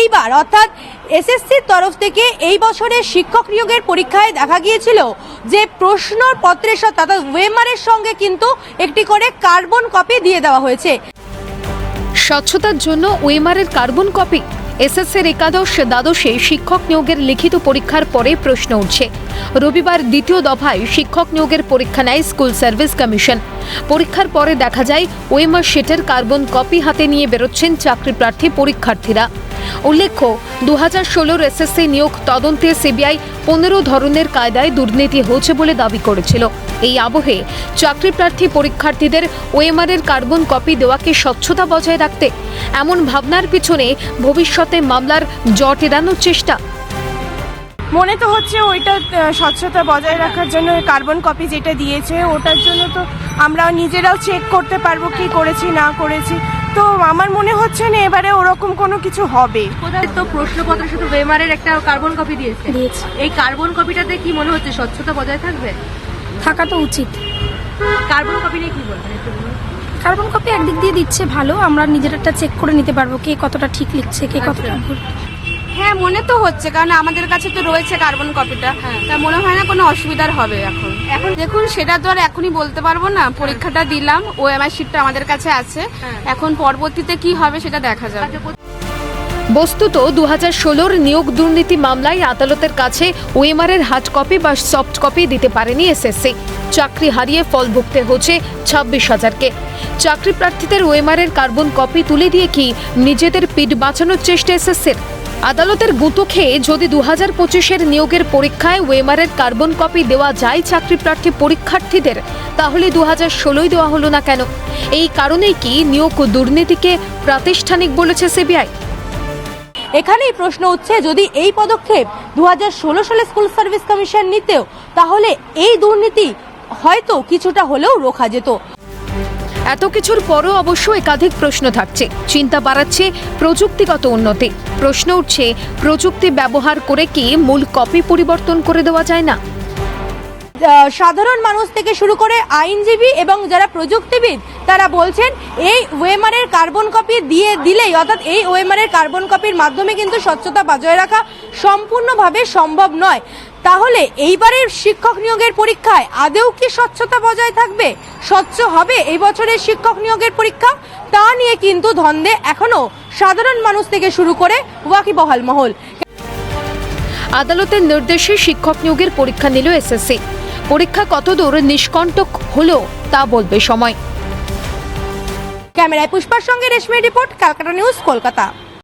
এইবার, অর্থাৎ এসএসসির তরফ থেকে এই বছরের শিক্ষক নিয়োগের পরীক্ষায় দেখা গিয়েছিল যে প্রশ্নপত্রের সাথে অর্থাৎ ওয়েমারের সঙ্গে কিন্তু একটি করে কার্বন কপি দিয়ে দেওয়া হয়েছে। স্বচ্ছতার জন্য ওয়েমারের কার্বন কপি। এসএসসির একাদশ দ্বাদশে শিক্ষক নিয়োগের লিখিত পরীক্ষার পরে প্রশ্ন উঠছে। রবিবার দ্বিতীয় দফায় শিক্ষক নিয়োগের পরীক্ষা নেয় স্কুল সার্ভিস কমিশন। পরীক্ষার পরে দেখা যায়, ওয়েমার শিটের কার্বন কপি হাতে নিয়ে বেরোচ্ছেন চাকরি প্রার্থী পরীক্ষার্থীরা। উল্লেখ্য দু হাজার ষোলোর এসএসসি নিয়োগ তদন্তে সিবিআই পনেরো ধরনের কায়দায় দুর্নীতি হয়েছে বলে দাবি করেছিল। এই আবহে চাকরি প্রার্থী পরীক্ষার্থীদের ওএমআরের কার্বন কপি দেওয়াকে স্বচ্ছতা বজায় রাখতে এমন ভাবনার পিছনে ভবিষ্যতে মামলার জট এড়ানোর চেষ্টা। মনে তো হচ্ছে ওইটা স্বচ্ছতা বজায় রাখার জন্য কার্বন কপি যেটা দিয়েছে, ওটার জন্য তো আমরা নিজেরাও চেক করতে পারব কি করেছি, না করেছি। তো আমার মনে হচ্ছে না এবারে ওরকম কোনো কিছু হবে। কোথায় তো প্রশ্নপত্রের সাথে ওয়েমারের একটা কার্বন কপি দিয়েছে। দিয়েছে। এই কার্বন কপিটাতে কি মনে হচ্ছে স্বচ্ছতা বজায় থাকবে? থাকা তো উচিত। কার্বন কপি নিয়ে কি বলবেন একটু বলুন। কার্বন কপি একদিক দিয়ে দিচ্ছে ভালো আমরা নিজেরটা চেক করে নিতে পারব কে কতটা ঠিক লিখছে কে কতটা ভুল। হ্যাঁ মনে তো হচ্ছে কারণ আমাদের কাছে তো রয়েছে কার্বন কপিটা তা মনে হয় না কোনো অসুবিধার হবে এখন। এখন দেখুন সেটা তো আর এখনই বলতে পারব না। পরীক্ষাটা দিলাম ও এমআই শিটটা আমাদের কাছে আছে। এখন পরবর্তীতে কি হবে সেটা দেখা যাবে। বস্তুত দু হাজার ষোলোর নিয়োগ দুর্নীতি মামলায় আদালতের কাছে ওএমআরের হার্ড কপি বা সফট কপি দিতে পারেনি এসএসসি চাকরি হারিয়ে ফল ভুগতে হচ্ছে ছাব্বিশ হাজারকে। চাকরি প্রার্থীদের ওএমআরের কার্বন কপি তুলে দিয়ে কি নিজেদের পিঠ বাঁচানোর চেষ্টা এসএসসির আদালতের গুঁতো খেয়ে যদি দু হাজার পঁচিশের নিয়োগের পরীক্ষায় ওয়েমারের কার্বন কপি দেওয়া যায় চাকরি প্রার্থী পরীক্ষার্থীদের, তাহলে দু হাজার ষোলোই দেওয়া হলো না কেন? এই কারণেই কি নিয়োগ দুর্নীতিকে প্রাতিষ্ঠানিক বলেছে সিবিআই? এখানেই প্রশ্ন উঠছে, যদি এই পদক্ষেপ দু হাজার ষোলো সালে স্কুল সার্ভিস কমিশন নিতেও, তাহলে এই দুর্নীতি হয়তো কিছুটা হলেও রোখা যেত। এত কিছুর পরও অবশ্য একাধিক প্রশ্ন থাকছে। চিন্তা বাড়াচ্ছে প্রযুক্তিগত উন্নতি। প্রশ্ন উঠছে, প্রযুক্তি ব্যবহার করে কি মূল কপি পরিবর্তন করে দেওয়া যায় না? সাধারণ মানুষ থেকে শুরু করে আইনজীবী এবং যারা প্রযুক্তিবিদ, তারা বলছেন এই ওয়েমারের কার্বন কপি দিয়ে দিলেই, অর্থাৎ এই ওয়েমারের কার্বন কপির মাধ্যমে কিন্তু স্বচ্ছতা বজায় রাখা সম্পূর্ণভাবে সম্ভব নয়। তাহলে এইবারের শিক্ষক নিয়োগের পরীক্ষায় আদেও কি স্বচ্ছতা বজায় থাকবে? স্বচ্ছ হবে এই বছরের শিক্ষক নিয়োগের পরীক্ষা? তা নিয়ে কিন্তু ধন্দে এখনও সাধারণ মানুষ থেকে শুরু করে ওয়াকিবহাল মহল। আদালতের নির্দেশে শিক্ষক নিয়োগের পরীক্ষা নিল এসএসসি। পরীক্ষা কতদূর নিষ্কণ্টক হলো তা বলবে সময়। ক্যামেরায় পুষ্পার সঙ্গে রেশমি রিপোর্ট ক্যালকাটা নিউজ, কলকাতা।